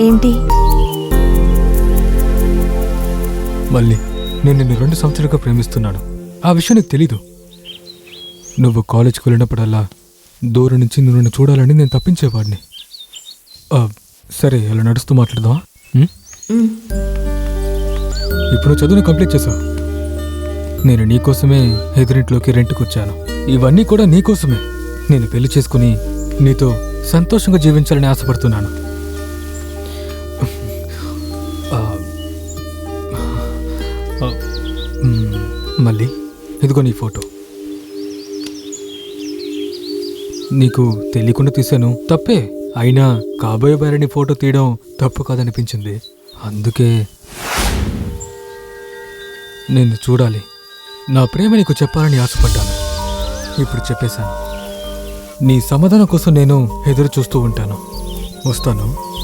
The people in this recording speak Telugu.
ఏంటి? మళ్ళీ నేను నిన్ను రెండు సంవత్సరాలుగా ప్రేమిస్తున్నాను. ఆ విషయం నీకు తెలీదు. నువ్వు కాలేజ్కి వెళ్ళినప్పుడల్లా దూరం నుంచి నువ్వు నన్ను చూడాలని నేను తప్పించేవాడిని. సరే అలా నడుస్తూ మాట్లాడదామా? ఇప్పుడు చదువును కంప్లీట్ చేసావు. నేను నీకోసమే ఎదురింట్లోకి రెంట్కి వచ్చాను. ఇవన్నీ కూడా నీకోసమే నేను పెళ్ళి చేసుకుని నీతో సంతోషంగా జీవించాలని ఆశపడుతున్నాను. మళ్ళీ ఇదిగో నీ ఫోటో. నీకు తెలియకుండా తీశాను. తప్పే. అయినా కాబోయే భార్యని ఫోటో తీయడం తప్పు కాదనిపించింది. అందుకే నేను చూడాలి. నా ప్రేమ నీకు చెప్పాలని ఆశపడ్డాను. ఇప్పుడు చెప్పేశాను. నీ సమాధానం కోసం నేను ఎదురు చూస్తూ ఉంటాను. వస్తాను.